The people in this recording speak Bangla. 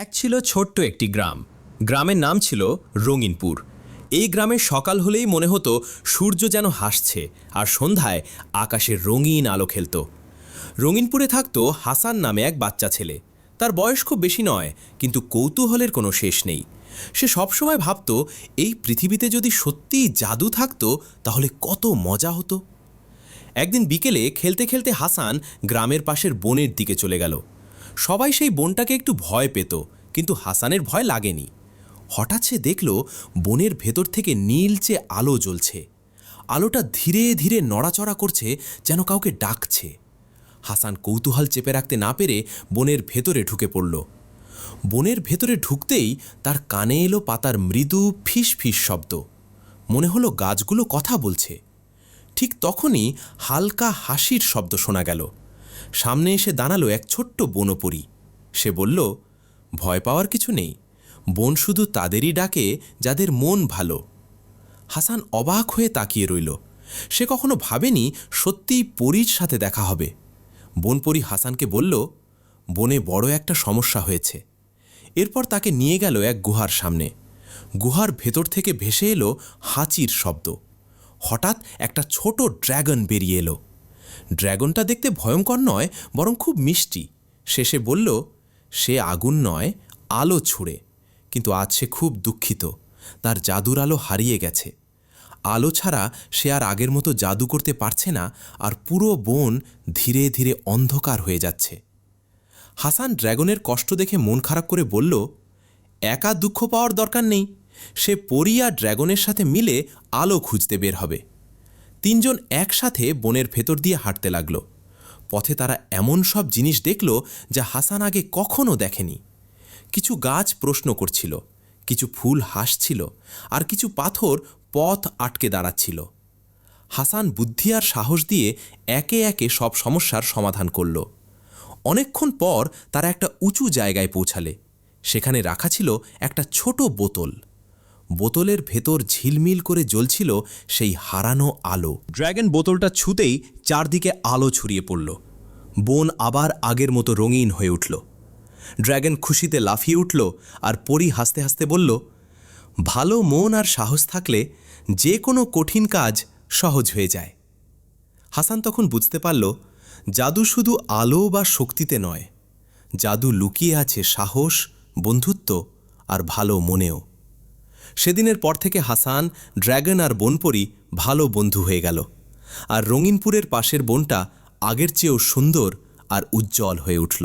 এক ছিল ছোট্ট একটি গ্রাম। গ্রামের নাম ছিল রঙিনপুর। এই গ্রামের সকাল হলেই মনে হতো সূর্য যেন হাসছে আর সন্ধ্যায় আকাশে রঙিন আলো খেলত। রঙিনপুরে থাকতো হাসান নামে এক বাচ্চা ছেলে। তার বয়স খুব বেশি নয়, কিন্তু কৌতূহলের কোনো শেষ নেই। সে সবসময় ভাবত, এই পৃথিবীতে যদি সত্যিই জাদু থাকতো, তাহলে কত মজা হতো। একদিন বিকেলে খেলতে খেলতে হাসান গ্রামের পাশের বনের দিকে চলে গেল। সবাই সেই বনটাকে একটু ভয় পেত, কিন্তু হাসানের ভয় লাগেনি। হঠাৎ সে দেখল বনের ভেতর থেকে নীলচে আলো জ্বলছে। আলোটা ধীরে ধীরে নড়াচড়া করছে, যেন কাউকে ডাকছে। হাসান কৌতূহল চেপে রাখতে না পেরে বনের ভেতরে ঢুকে পড়ল। বনের ভেতরে ঢুকতেই তার কানে এলো পাতার মৃদু ফিস ফিস শব্দ। মনে হলো গাছগুলো কথা বলছে। ঠিক তখনই হালকা হাসির শব্দ শোনা গেল। সামনে এসে দাঁড়াল এক ছোট্ট বনপরী। সে বলল, ভয় পাওয়ার কিছু নেই। বন শুধু তাদেরই ডাকে যাদের মন ভালো। হাসান অবাক হয়ে তাকিয়ে রইল। সে কখনো ভাবেনি সত্যিই পরীর সাথে দেখা হবে। বনপরী হাসানকে বলল, বনে বড় একটা সমস্যা হয়েছে। এরপর তাকে নিয়ে গেল এক গুহার সামনে। গুহার ভেতর থেকে ভেসে এলো হাঁচির শব্দ। হঠাৎ একটা ছোট ড্র্যাগন বেরিয়ে এলো। ড্র্যাগনটা দেখতে ভয়ঙ্কর নয়, বরং খুব মিষ্টি। শেষে বলল, সে আগুন নয়, আলো ছুঁড়ে। কিন্তু আজ সে খুব দুঃখিত। তার জাদুর আলো হারিয়ে গেছে। আলো ছাড়া সে আর আগের মতো জাদু করতে পারছে না, আর পুরো বন ধীরে ধীরে অন্ধকার হয়ে যাচ্ছে। হাসান ড্র্যাগনের কষ্ট দেখে মন খারাপ করে বলল, একা দুঃখ পাওয়ার দরকার নেই। সে পরি আর ড্র্যাগনের সাথে মিলে আলো খুঁজতে বের হবে। তিনজন একসাথে বনের ভেতর দিয়ে হাঁটতে লাগল। পথে তারা এমন সব জিনিস দেখল যা হাসান আগে কখনো দেখেনি। কিছু গাছ প্রশ্ন করছিল, কিছু ফুল হাসছিল, আর কিছু পাথর পথ আটকে দাঁড়াচ্ছিল। হাসান বুদ্ধি আর সাহস দিয়ে একে একে সব সমস্যার সমাধান করল। অনেকক্ষণ পর তারা একটা উঁচু জায়গায় পৌঁছালে। সেখানে রাখা ছিল একটা ছোট বোতল। বোতলের ভেতর ঝিলমিল করে জ্বলছিল সেই হারানো আলো। ড্র্যাগন বোতলটা ছুতেই চারদিকে আলো ছড়িয়ে পড়ল। বন আবার আগের মতো রঙিন হয়ে উঠল। ড্র্যাগন খুশিতে লাফিয়ে উঠল আর পরি হাসতে হাসতে বলল, ভালো মন আর সাহস থাকলে যে কোনো কঠিন কাজ সহজ হয়ে যায়। হাসান তখন বুঝতে পারল, জাদু শুধু আলো বা শক্তিতে নয়। জাদু লুকিয়ে আছে সাহস, বন্ধুত্ব আর ভালো মনেও। সেদিনের পর থেকে হাসান ড্র্যাগন আর বনপরি ভালো বন্ধু হয়ে গেল। আর রঙিনপুরের পাশের বনটা আগের চেয়েও সুন্দর আর উজ্জ্বল হয়ে উঠল।